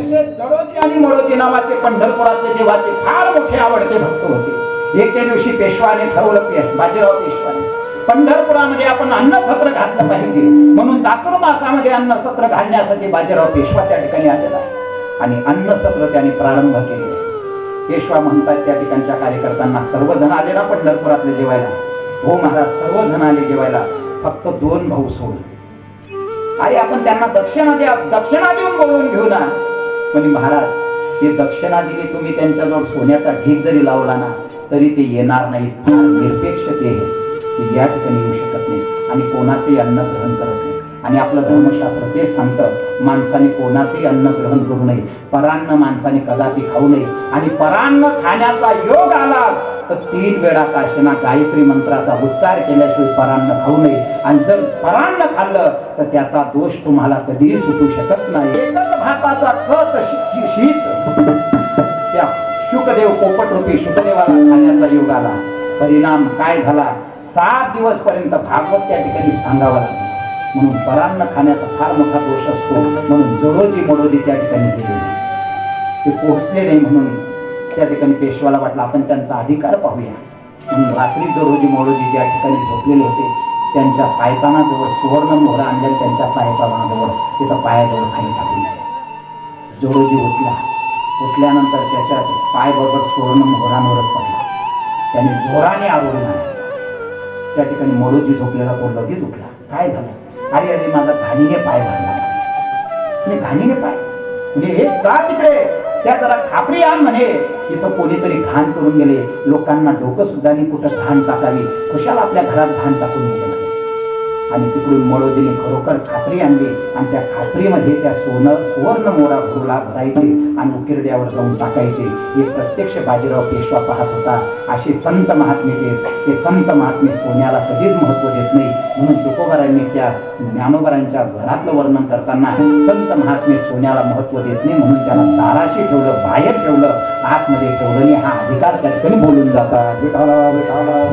अतिशय जडोजी आणि मळोजी नावाचे पंढरपुरातले देवाचे फार मोठे आवडते भक्त होते. एके दिवशी पेशवाने ठरवलं पेश बाजीराव पेशवाने. पंढरपुरामध्ये आपण अन्न सत्र घातलं पाहिजे. म्हणून चातुर्मासामध्ये अन्न सत्र घालण्यासाठी बाजीराव पेशवा त्या ठिकाणी आलेला आणि अन्न सत्र त्यांनी प्रारंभ केले. पेशवा म्हणतात त्या ठिकाणच्या कार्यकर्त्यांना सर्वजण आले ना पंढरपुरातले जेवायला. हो महाराज सर्वजण आले जेवायला. फक्त दोन भाऊ सोड अरे आपण त्यांना दक्षिणा द्या दक्षिणा देऊन बोलवून घेऊ ना. म्हणजे महाराज ते दक्षिणा दिली तुम्ही त्यांच्याजवळ सोन्याचा ढीक जरी लावला ना तरी ते येणार नाहीत. फार निरपेक्ष ते या ठिकाणी येऊ शकत नाही आणि कोणाचेही अन्न ग्रहण करत नाही आणि आपलं धर्मशास्त्र तेच सांगतं माणसाने कोणाचेही अन्न ग्रहण करू नये परान्न माणसाने कदापि खाऊ नये. आणि परान्न खाण्याचा योग आला तर तीन वेळा काशना गायत्री मंत्राचा उच्चार केल्याशिवाय परान्न खाऊ नये. आणि जर परान्न खाल्लं तर त्याचा दोष तुम्हाला कधीही सुटू शकत नाही. एकच भाताचा खत शीत. त्या शुकदेव पोपटरूपी शुकदेवाला खाण्याचा योग आला. परिणाम काय झाला? सात दिवस पर्यंत भागवत त्या ठिकाणी सांगावा लागला. म्हणून परान्न खाण्याचा फार मोठा दोष असतो. म्हणून जडोजी मडोजी त्या ठिकाणी गेले. ते पोहोचले नाही म्हणून त्या ठिकाणी पेशवाला वाटलं आपण त्यांचा अधिकार पाहूया. म्हणून रात्री जडोजी मडोजी ज्या ठिकाणी झोपलेले होते त्यांच्या पायतानाजवळ सुवर्ण मोहरा आणल्या त्यांच्या पायतानाजवळ तिथं पायाजवळ खाली टाकून दिल्या. जोडोजी उठला उठल्यानंतर त्याच्या पायबरोबर सुवर्ण मोहरांवरच पडला. त्याने जोराने आरोळी त्या ठिकाणी मडोजी झोपलेला तो लगेच उठला. काय झालं? अरे अरे माझा घाणीने पाय घालला म्हणजे घाणीने पाय. म्हणजे हे का तिकडे. त्या जरा खापरी आण म्हणे. तिथं कोणीतरी घाण करून गेले. लोकांना डोकं सुद्धा नाही कुठं घाण टाकावी. खुशाला आपल्या घरात घाण टाकून गेले आणि तिकडून मळोजीने खरोखर खात्री आणली. आणि त्या खात्रीमध्ये त्या सोनं सुवर्ण मोरा भरुला भरायचे आणि उकिरड्यावर जाऊन टाकायचे. हे प्रत्यक्ष बाजीराव पेशवा पाहत होता. असे संत महात्मे ते ते संत महात्मे सोन्याला कधीच महत्त्व देत नाही. म्हणून तुकोबरांनी त्या ज्ञानोबरांच्या घरातलं वर्णन करताना संत महात्मे सोन्याला महत्त्व देत नाही म्हणून त्याला दाराशी ठेवलं बाहेर ठेवलं आतमध्ये ठेवलं हा अधिकार त्या ठिकाणी बोलून जातात. विठाला, विठाला.